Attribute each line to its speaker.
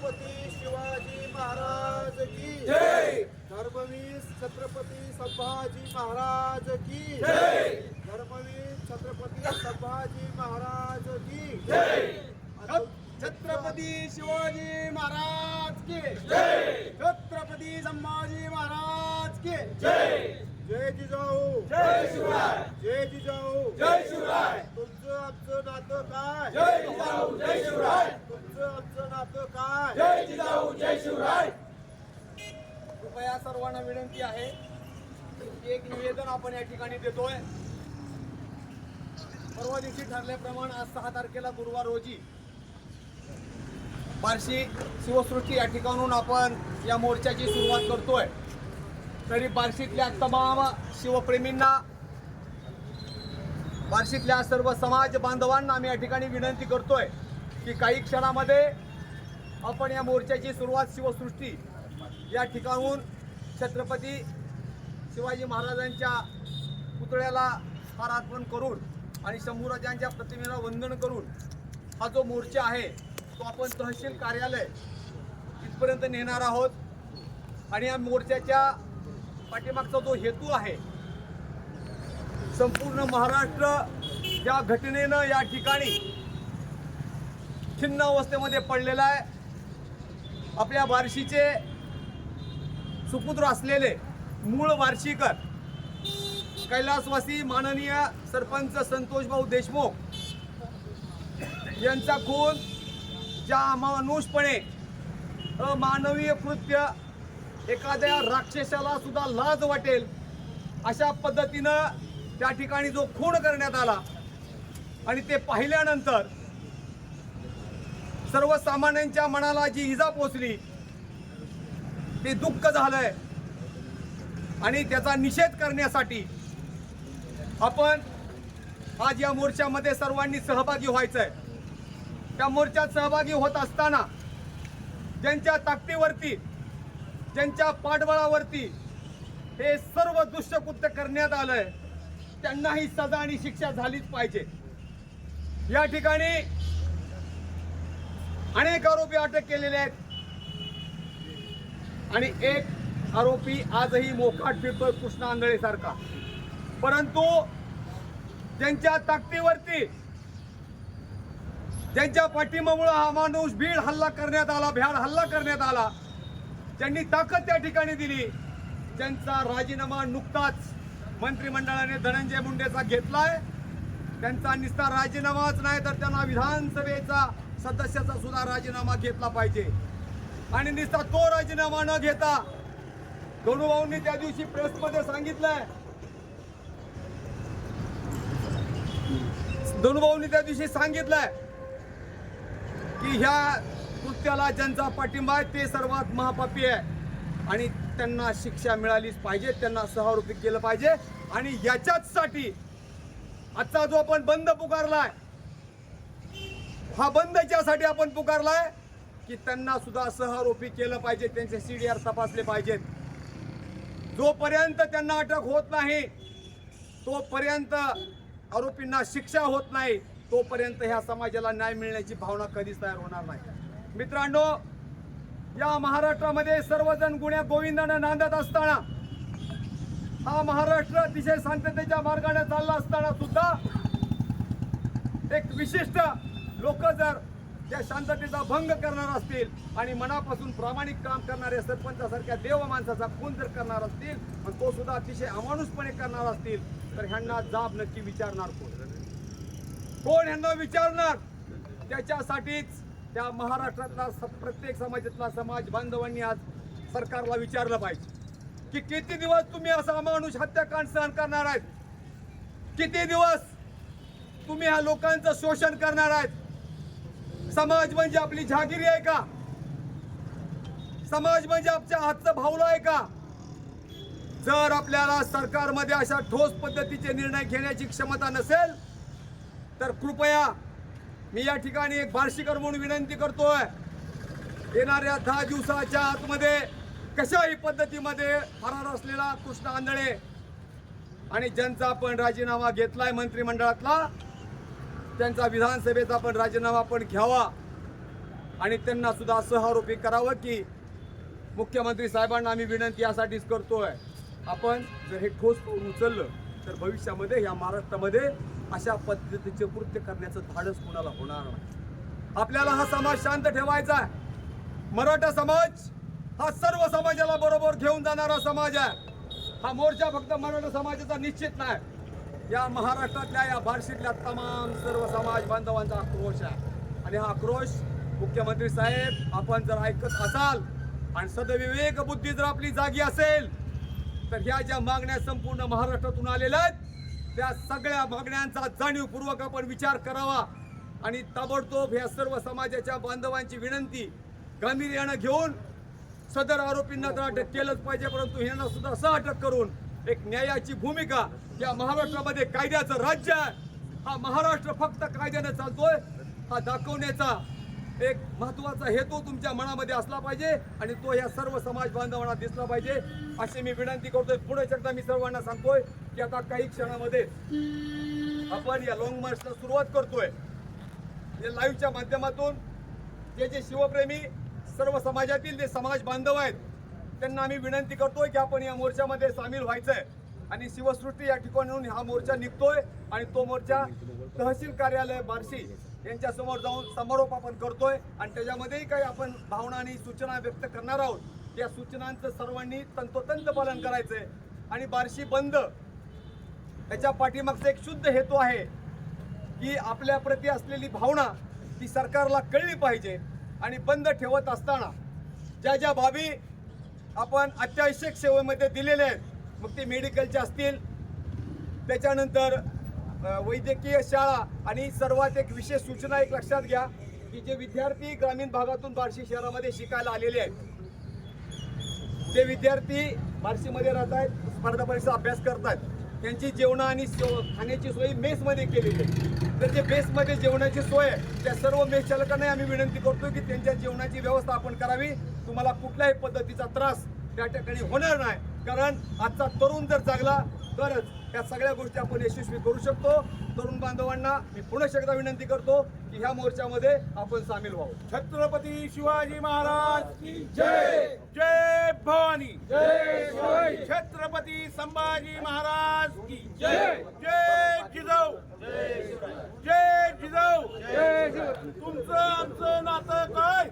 Speaker 1: छत्रपती शिवाजी महाराज की
Speaker 2: जय!
Speaker 1: धर्मवीर छत्रपती संभाजी महाराज की
Speaker 2: जय!
Speaker 1: धर्मवीर छत्रपती संभाजी महाराज की
Speaker 2: जय!
Speaker 1: छत्रपती शिवाजी महाराज की
Speaker 2: जय!
Speaker 1: छत्रपती संभाजी महाराज की
Speaker 2: जय!
Speaker 1: जय जिजाऊ!
Speaker 2: जय शिवराय!
Speaker 1: जय जिजाऊ!
Speaker 2: जय शिवराय!
Speaker 1: तुमचं आमचं नातं काय?
Speaker 2: जय जिजाऊ! जय शिवराय!
Speaker 1: नातं काय?
Speaker 2: जय जिजाऊ जय शिवराय.
Speaker 3: कृपया सर्वांना विनंती आहे. एक निवेदन आपण या ठिकाणी देतोय. परवा दिवशी ठरल्याप्रमाणे आज सहा तारखेला गुरुवार रोजी बार्शी शिवसृष्टी या ठिकाणून आपण या मोर्चाची सुरुवात करतोय. तरी बार्शीतल्या तमाम शिवप्रेमींना बार्शीतल्या सर्व समाज बांधवांना आम्ही या ठिकाणी विनंती करतोय की काही क्षणामध्ये आपण या मोर्चाची सुरुवात शिवसृष्टी या ठिकाणून छत्रपती शिवाजी महाराजांच्या पुतळ्याला हार अर्पण करून आणि शंभूराजांच्या प्रतिमेला वंदन करून हा जो मोर्चा आहे तो आपण तहसील कार्यालय इथपर्यंत नेणार आहोत. आणि या मोर्चाच्या पाठीमागचा जो हेतू आहे संपूर्ण महाराष्ट्र या घटनेनं या ठिकाणी छिन्न अवस्थेमध्ये पडलेला आहे. आपल्या बार्शीचे सुपुत्र असलेले मूळ वार्षिकर कैलासवासी माननीय सरपंच संतोष भाऊ देशमुख यांचा खून ज्या अमानुषपणे अमानवीय कृत्य एखाद्या राक्षसाला सुद्धा लाज वाटेल अशा पद्धतीनं त्या ठिकाणी जो खून करण्यात आला आणि ते पाहिल्यानंतर सर्वसामान्यांच्या मनाला जी इजा पोचली ते दुःख झालंय. आणि त्याचा निषेध करण्यासाठी आपण आज या मोर्चामध्ये सर्वांनी सहभागी व्हायचंय. त्या मोर्चात सहभागी होत असताना ज्यांच्या ताकदीवरती ज्यांच्या पाठबळावरती हे सर्व दुष्यकृत्य करण्यात आलंय त्यांनाही सजा आणि शिक्षा झालीच पाहिजे. या ठिकाणी अनेक आरोपी अटक केलेले आहेत. आणि एक आरोपी आजही मोकाट फिरतोय कृष्णा आंधळे सारखा परंतु ज्यांच्या ताकदीवरती ज्यांच्या पाठिंबामुळे हा माणूस भीड हल्ला करण्यात आला भ्याड हल्ला करण्यात आला. ज्यांनी ताकद त्या ठिकाणी दिली. त्यांचा राजीनामा नुकताच मंत्रिमंडळाने धनंजय मुंडेचा घेतलाय. त्यांचा निस्ता राजीनामाच नाही तर त्यांना विधानसभेचा सदस्याचा सुद्धा राजीनामा घेतला पाहिजे. आणि निस्ता तो राजीनामा न घेता गणूभाऊंनी त्या दिवशी प्रेसमध्ये सांगितलंय. धनुभाऊंनी त्या दिवशी सांगितलंय की ह्या कृत्याला ज्यांचा पाठिंबा आहे ते सर्वात महापापी आहे. आणि त्यांना शिक्षा मिळालीच पाहिजे त्यांना सहारोपित केलं पाहिजे. आणि याच्याचसाठी आजचा जो आपण बंद पुकारलाय हा बंद याच्यासाठी आपण पुकारलाय की त्यांना सुद्धा सहारोपी केलं पाहिजे त्यांचे सीडीआर तपासले पाहिजेत. जोपर्यंत त्यांना अटक होत नाही तोपर्यंत आरोपींना शिक्षा होत नाही तोपर्यंत ह्या समाजाला न्याय मिळण्याची भावना कधीच तयार होणार नाही. मित्रांनो या महाराष्ट्रामध्ये सर्वजण गुण्या गोविंदानं नांदत असताना हा महाराष्ट्र अतिशय शांततेच्या मार्गाने चालला असताना सुद्धा एक विशिष्ट लोक जर त्या शांततेचा भंग करणार असतील आणि मनापासून प्रामाणिक काम करणाऱ्या सरपंचासारख्या देव माणसाचा खून जर करणार असतील आणि तो सुद्धा अतिशय अमानुषपणे करणार असतील तर ह्यांना जाब नक्की विचारणार कोण? कोण ह्यांना विचारणार? त्याच्यासाठीच त्या महाराष्ट्रातला स- प्रत्येक समाजातला समाज बांधवांनी आज सरकारला विचारलं पाहिजे. की किती दिवस तुम्ही असा अमानुष हत्याकांड सहन करणार आहेत? किती दिवस तुम्ही ह्या लोकांचं शोषण करणार आहेत? समाज म्हणजे आपली जहागिरी आहे का? समाज म्हणजे आमच्या हातचं भावलं आहे का? जर आपल्याला सरकारमध्ये अशा ठोस पद्धतीचे निर्णय घेण्याची क्षमता नसेल तर कृपया मी या ठिकाणी एक बार्शीकर म्हणून विनंती करतोय. येणाऱ्या दहा दिवसाच्या आतमध्ये कशाही पद्धतीमध्ये फरार असलेला कृष्ण आंधळे आणि ज्यांचा आपण राजीनामा घेतलाय मंत्रिमंडळातला त्यांचा विधानसभेचा पण राजीनामा पण घ्यावा. आणि त्यांना सुद्धा असं आरोपी करावं की मुख्यमंत्री साहेबांना आम्ही विनंती यासाठीच करतोय. आपण जर हे ठोस पाऊल उचललं तर भविष्यामध्ये या महाराष्ट्रामध्ये अशा पद्धतीचे कृत्य करण्याचं धाडस कोणाला होणार नाही. आपल्याला हा समाज शांत ठेवायचा आहे. मराठा समाज हा सर्व समाजाला बरोबर घेऊन जाणारा समाज आहे. हा मोर्चा फक्त मराठा समाजाचा निश्चित नाही. या महाराष्ट्रातल्या या बार्शीतल्या तमाम सर्व समाज बांधवांचा आक्रोश आहे. आणि हा आक्रोश मुख्यमंत्री साहेब आपण जर ऐकत असाल आणि सदविवेक बुद्धी जर आपली जागी असेल तर ह्या ज्या मागण्या संपूर्ण महाराष्ट्रातून आलेल्या आहेत त्या सगळ्या मागण्यांचा जाणीवपूर्वक आपण विचार करावा आणि ताबडतोब ह्या सर्व समाजाच्या बांधवांची विनंती गांभीर्यानं घेऊन सदर आरोपींना तर अटक केलंच पाहिजे परंतु यांना सुद्धा असं अटक करून एक न्यायाची भूमिका या महाराष्ट्रामध्ये कायद्याचं राज्य आहे. हा महाराष्ट्र फक्त कायद्याने चालतोय. हा दाखवण्याचा एक महत्त्वाचा हेतू तुमच्या मनामध्ये असला पाहिजे आणि तो या सर्व समाज बांधवांना दिसला पाहिजे. अशी मी विनंती करतोय. पुढे एकदा मी सर्वांना सांगतोय की आता काही क्षणामध्ये आपण या लॉंग मार्चला सुरुवात करतोय. या लाईव्हच्या माध्यमातून जे जे शिवप्रेमी सर्व समाजातील जे समाज बांधव आहेत त्यांना आम्ही विनंती करतोय की आपण या मोर्चामध्ये सामील व्हायचंय. आणि शिवसृष्टी या ठिकाणून हा मोर्चा निघतोय आणि तो मोर्चा तहसील कार्यालय बार्शी यांच्या समोर जाऊन समारोप आपण करतोय. आणि त्याच्यामध्येही काही आपण भावना आणि सूचना व्यक्त करणार आहोत. या सूचनांचं सर्वांनी तंतोतंत पालन करायचंय. आणि बार्शी बंद त्याच्या पाठीमागचा एक शुद्ध हेतू आहे की आपल्या प्रती असलेली भावना ती सरकारला कळली पाहिजे. आणि बंद ठेवत असताना ज्या ज्या बाबी आपण अत्यावश्यक सेवेमध्ये दिलेले आहेत. मग ते मेडिकलचे असतील. त्याच्यानंतर वैद्यकीय शाळा आणि सर्वात एक विशेष सूचना एक लक्षात घ्या की जे विद्यार्थी ग्रामीण भागातून बार्शी शहरामध्ये शिकायला आलेले आहेत. ते विद्यार्थी बार्शीमध्ये राहत आहेत स्पर्धा परीक्षा अभ्यास करतात त्यांची जेवण आणि खाण्याची सोय मेसमध्ये केलेली आहे. तर जे मेसमध्ये जेवणाची सोय आहे त्या सर्व मेस चालकांनाही आम्ही विनंती करतो की त्यांच्या जेवणाची व्यवस्था आपण करावी. तुम्हाला कुठल्याही पद्धतीचा त्रास त्या ठिकाणी होणार नाही. कारण आजचा तरुण जर जागला तरच या सगळ्या गोष्टी आपण यशस्वी करू शकतो. तरुण बांधवांना मी पुन्हा एकदा विनंती करतो की ह्या मोर्चामध्ये आपण सामील व्हावं.
Speaker 1: छत्रपती शिवाजी महाराज की
Speaker 2: जय.
Speaker 1: जय भवानी.
Speaker 2: जय
Speaker 1: छत्रपती संभाजी महाराज की
Speaker 2: जय.
Speaker 1: जय. जिजाऊ. जय जिजाऊ. तुमचं आमचं नातं काय?